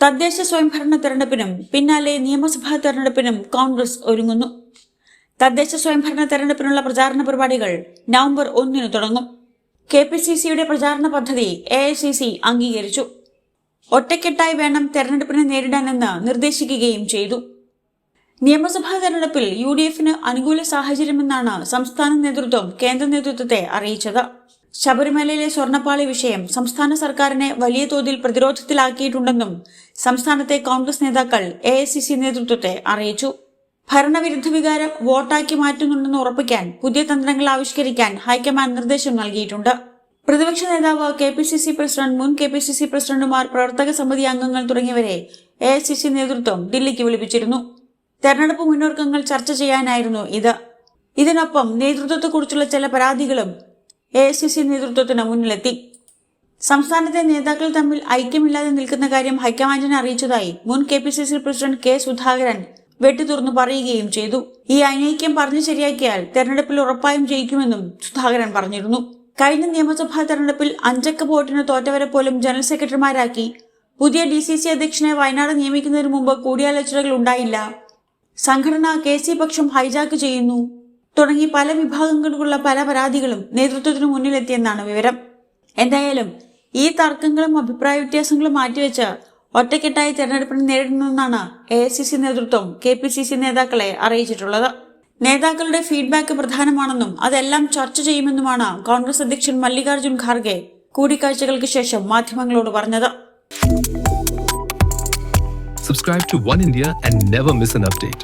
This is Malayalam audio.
തദ്ദേശ സ്വയംഭരണ തെരഞ്ഞെടുപ്പിനും പിന്നാലെ നിയമസഭാ തെരഞ്ഞെടുപ്പിനും കോൺഗ്രസ് ഒരുങ്ങുന്നു. തദ്ദേശ സ്വയംഭരണ തെരഞ്ഞെടുപ്പിനുള്ള പ്രചാരണ പരിപാടികൾ നവംബർ ഒന്നിന് തുടങ്ങും. കെ പി സി സിയുടെ പ്രചാരണ പദ്ധതി എ ഐ സി സി അംഗീകരിച്ചു. ഒറ്റക്കെട്ടായി വേണം തെരഞ്ഞെടുപ്പിനെ നേരിടാനെന്ന് നിർദ്ദേശിക്കുകയും ചെയ്തു. നിയമസഭാ തെരഞ്ഞെടുപ്പിൽ യു ഡി എഫിന് അനുകൂല സാഹചര്യമെന്നാണ് സംസ്ഥാന നേതൃത്വം കേന്ദ്ര നേതൃത്വത്തെ അറിയിച്ചത്. ശബരിമലയിലെ സ്വർണപ്പാളി വിഷയം സംസ്ഥാന സർക്കാരിനെ വലിയ തോതിൽ പ്രതിരോധത്തിലാക്കിയിട്ടുണ്ടെന്നും സംസ്ഥാനത്തെ കോൺഗ്രസ് നേതാക്കൾ എ നേതൃത്വത്തെ അറിയിച്ചു. ഭരണവിരുദ്ധ വികാരം വോട്ടാക്കി മാറ്റുന്നുണ്ടെന്ന് ഉറപ്പിക്കാൻ പുതിയ തന്ത്രങ്ങൾ ആവിഷ്കരിക്കാൻ ഹൈക്കമാൻഡ് നിർദ്ദേശം നൽകിയിട്ടുണ്ട്. പ്രതിപക്ഷ നേതാവ് K P C C president മുൻ കെ പി സി സി പ്രസിഡന്റുമാർ പ്രവർത്തക സമിതി അംഗങ്ങൾ തുടങ്ങിയവരെ എ സി സി നേതൃത്വം ദില്ലിക്ക് വിളിപ്പിച്ചിരുന്നു. തെരഞ്ഞെടുപ്പ് മുന്നൊരുക്കങ്ങൾ ചർച്ച ചെയ്യാനായിരുന്നു ഇത്. ഇതിനൊപ്പം നേതൃത്വത്തെക്കുറിച്ചുള്ള ചില പരാതികളും എ ഐ സി സി നേതൃത്വത്തിന് മുന്നിലെത്തി. സംസ്ഥാനത്തെ നേതാക്കൾ തമ്മിൽ ഐക്യമില്ലാതെ നിൽക്കുന്ന കാര്യം ഹൈക്കമാൻഡിനെ അറിയിച്ചതായി മുൻ K P C C president K Sudhakaran വെട്ടിത്തുറന്നു പറയുകയും ചെയ്തു. ഈ അനൈക്യം പറഞ്ഞു ശരിയാക്കിയാൽ തെരഞ്ഞെടുപ്പിൽ ഉറപ്പായും ജയിക്കുമെന്നും സുധാകരൻ പറഞ്ഞിരുന്നു. കഴിഞ്ഞ നിയമസഭാ തെരഞ്ഞെടുപ്പിൽ അഞ്ചക്ക വോട്ടിന് തോറ്റവരെ പോലും ജനറൽ സെക്രട്ടറിമാരാക്കി. പുതിയ ഡി സി സി അധ്യക്ഷനെ വയനാട് നിയമിക്കുന്നതിന് മുമ്പ് കൂടിയാലോചനകൾ ഉണ്ടായില്ല. സംഘടന കെ സി പക്ഷം ഹൈജാക്ക് ചെയ്യുന്നു. തുടങ്ങി പല വിഭാഗങ്ങൾക്കുള്ള പല പരാതികളും നേതൃത്വത്തിനു മുന്നിലെത്തിയെന്നാണ് വിവരം. എന്തായാലും ഈ തർക്കങ്ങളും അഭിപ്രായ വ്യത്യാസങ്ങളും മാറ്റിവെച്ച് ഒറ്റക്കെട്ടായി തെരഞ്ഞെടുപ്പിനെ നേരിടുന്നെന്നാണ് എ ഐ സി സി നേതൃത്വം കെ പി സി സി നേതാക്കളെ അറിയിച്ചിട്ടുള്ളത്. നേതാക്കളുടെ ഫീഡ്ബാക്ക് പ്രധാനമാണെന്നും അതെല്ലാം ചർച്ച ചെയ്യുമെന്നുമാണ് കോൺഗ്രസ് അധ്യക്ഷൻ മല്ലികാർജുൻ ഖാർഗെ കൂടിക്കാഴ്ചകൾക്ക് ശേഷം മാധ്യമങ്ങളോട് പറഞ്ഞത്. Subscribe to One India and never miss an update.